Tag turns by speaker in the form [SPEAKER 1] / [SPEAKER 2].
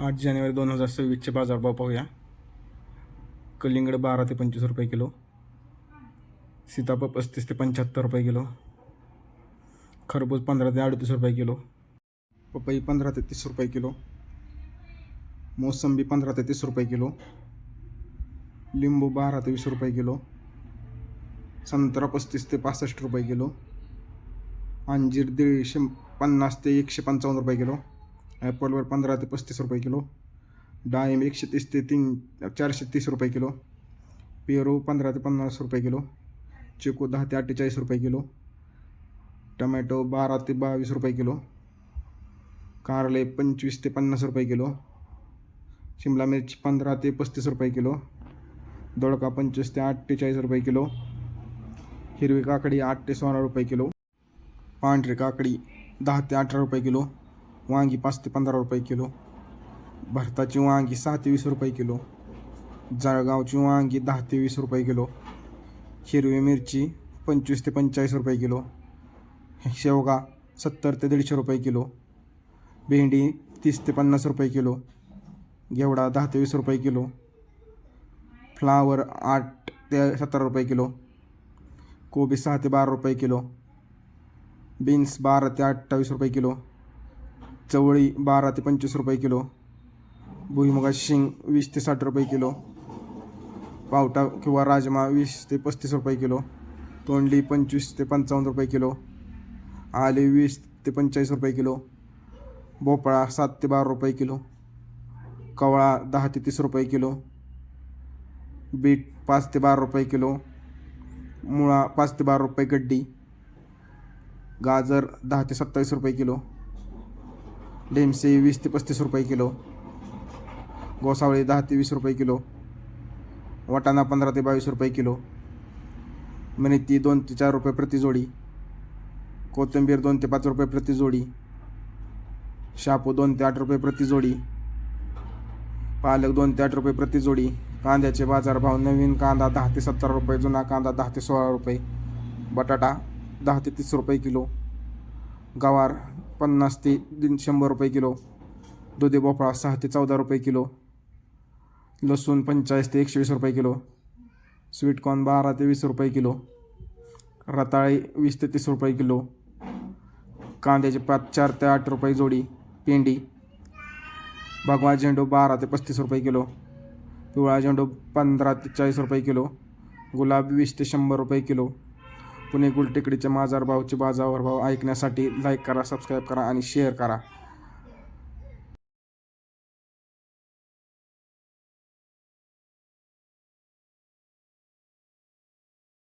[SPEAKER 1] आठ जानेवारी दोन हजार सव्वीसचे बाजारभाव पाहूया. कलिंगड बारा ते पंचवीस रुपये किलो. सीताफळ पस्तीस ते पंच्याहत्तर रुपये किलो. खरबूज पंधरा ते अडतीस रुपये किलो. पपई पंधरा ते तीस रुपये किलो. मोसंबी पंधरा ते तीस रुपये किलो. लिंबू बारा ते वीस रुपये किलो. संत्रा पस्तीस ते पासष्ट रुपये किलो. अंजीर दीडशे पन्नास ते एकशे पंचावन्न रुपये किलो. ॲपलवर पंधरा ते पस्तीस रुपये किलो डाळिंब एकशे तीस ते तीन चारशे तीस रुपये किलो पेरू पंधरा ते पन्नास रुपये किलो चिकू दहा ते अठ्ठेचाळीस रुपये किलो टमॅटो बारा ते बावीस रुपये किलो कारले पंचवीस ते पन्नास रुपये किलो शिमला मिरची पंधरा ते पस्तीस रुपये किलो दोडका पंचवीस ते अठ्ठेचाळीस रुपये किलो हिरवी काकडी आठ ते सोळा रुपये किलो पांढरी काकडी दहा ते अठरा रुपये किलो वांगी पाच ते पंधरा रुपये किलो भरताची वांगी सहा ते वीस रुपये किलो जळगावची वांगी दहा ते वीस रुपये किलो हिरवी मिरची पंचवीस ते पंचेचाळीस रुपये किलो शेवगा सत्तर ते दीडशे रुपये किलो भेंडी तीस ते पन्नास रुपये किलो घेवडा दहा ते वीस रुपये किलो फ्लावर आठ ते सतरा रुपये किलो कोबी सहा ते बारा रुपये किलो बीन्स बारा ते अठ्ठावीस रुपये किलो चवळी बारा ते पंचवीस रुपये किलो. भुईमुगाची शेंग वीस ते साठ रुपये किलो. पावटा किंवा राजमा वीस ते पस्तीस रुपये किलो. तोंडली पंचवीस ते पंचावन्न रुपये किलो. आले वीस ते पंचेचाळीस रुपये किलो. भोपळा सात ते बारा रुपये किलो. कवळा दहा ते तीस रुपये किलो. बीट पाच ते बारा रुपये किलो. मुळा पाच ते बारा रुपये गड्डी. गाजर दहा ते सत्तावीस रुपये किलो. डेमसे वीस ते पस्तीस रुपये किलो. गोसावळी दहा ते वीस रुपये किलो. वाटाणा पंधरा ते बावीस रुपये किलो. मेथी दोन ते चार रुपये प्रतिजोडी कोथिंबीर दोन ते पाच रुपये प्रतिजोडी शापू दोन ते आठ रुपये प्रतिजोडी पालक दोन ते आठ रुपये प्रतिजोडी कांद्याचे बाजारभाव नवीन कांदा दहा ते सत्तर रुपये जुना कांदा दहा ते सोळा रुपये. बटाटा दहा ते तीस रुपये किलो. गवार पन्नास ते दीड शंभर रुपये किलो दुधी भोपळा सहा ते चौदा रुपये किलो लसूण पंचेचाळीस ते एकशे वीस रुपये किलो स्वीटकॉर्न बारा ते वीस रुपये किलो रताळी वीस ते तीस रुपये किलो कांद्याचे पाच चार ते आठ रुपये जोडी पेंडी भगवा झेंडू बारा ते पस्तीस रुपये किलो पिवळा झेंडू पंधरा ते चाळीस रुपये किलो गुलाब वीस ते शंभर रुपये किलो पुणे गुलटेकडीच्या माझार भावचे बाजावर भाव ऐकण्यासाठी लाईक करा सबस्क्राईब करा आणि शेअर करा.